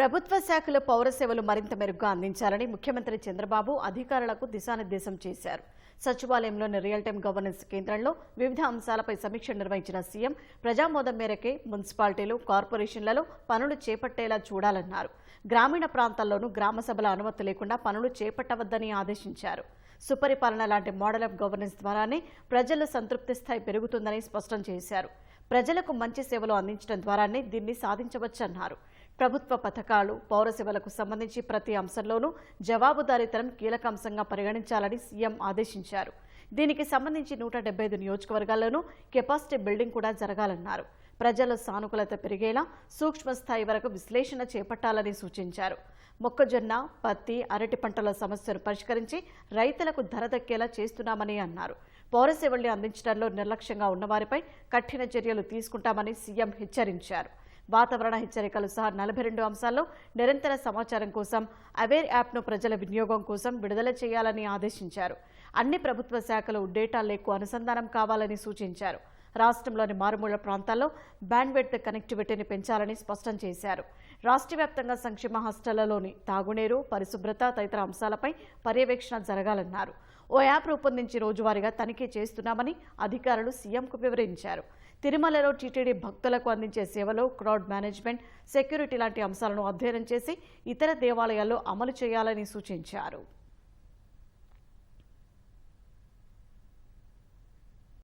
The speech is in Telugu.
ప్రభుత్వ శాఖలో పౌర సేవలు మరింత మెరుగ్గా అందించాలని ముఖ్యమంత్రి చంద్రబాబు అధికారులకు దిశానిర్దేశం చేశారు. సచివాలయంలోని రియల్ టైం గవర్నెన్స్ కేంద్రంలో వివిధ అంశాలపై సమీక్ష నిర్వహించిన సీఎం ప్రజామోదం మేరకే మున్సిపాలిటీలు కార్పొరేషన్లలో పనులు చేపట్టేలా చూడాలన్నారు. గ్రామీణ ప్రాంతాల్లోనూ గ్రామ సభల అనుమతి లేకుండా పనులు చేపట్టవద్దని ఆదేశించారు. సుపరిపాలన లాంటి మోడల్ ఆఫ్ గవర్నెన్స్ ద్వారానే ప్రజల సంతృప్తి స్థాయి పెరుగుతుందని స్పష్టం చేశారు. ప్రజలకు మంచి సేవలు అందించడం ద్వారానే దీన్ని సాధించవచ్చన్నారు. ప్రభుత్వ పథకాలు పౌర సేవలకు సంబంధించి ప్రతి అంశంలోనూ జవాబుదారీతనం కీలక అంశంగా పరిగణించాలని సీఎం ఆదేశించారు. దీనికి సంబంధించి నూట డెబ్బై ఐదు నియోజకవర్గాల్లోనూ కెపాసిటీ బిల్డింగ్ కూడా జరగాలన్నారు. ప్రజల సానుకూలత పెరిగేలా సూక్ష్మ స్థాయి వరకు విశ్లేషణ చేపట్టాలని సూచించారు. మొక్కజొన్న పత్తి అరటి పంటల సమస్యను పరిష్కరించి రైతులకు ధర దక్కేలా చేస్తున్నామని అన్నారు. పౌర సేవల్ని అందించడంలో నిర్లక్ష్యంగా ఉన్నవారిపై కఠిన చర్యలు తీసుకుంటామని సీఎం హెచ్చరించారు. వాతావరణ హెచ్చరికలు సహా నలభై రెండు అంశాల్లో నిరంతర సమాచారం కోసం అవేర్ యాప్ను ప్రజల వినియోగం కోసం విడుదల చేయాలని ఆదేశించారు. అన్ని ప్రభుత్వ శాఖలు డేటా లేకు అనుసంధానం కావాలని సూచించారు. రాష్ట్రంలోని మారుమూల ప్రాంతాల్లో బ్యాండ్విడ్త్ కనెక్టివిటీని పెంచాలని స్పష్టం చేశారు. రాష్ట్ర వ్యాప్తంగా సంక్షేమ హాస్టళ్ళలోని తాగునీరు పరిశుభ్రత తదితర అంశాలపై పర్యవేక్షణ జరగాలన్నారు. ఓ యాప్ రూపొందించి రోజువారీగా తనిఖీ చేస్తున్నామని అధికారులు సీఎంకు వివరించారు. తిరుమలలో టీటీడీ భక్తులకు అందించే సేవలు క్రౌడ్ మేనేజ్మెంట్ సెక్యూరిటీ లాంటి అంశాలను అధ్యయనం చేసి ఇతర దేవాలయాల్లో అమలు చేయాలని సూచించారు.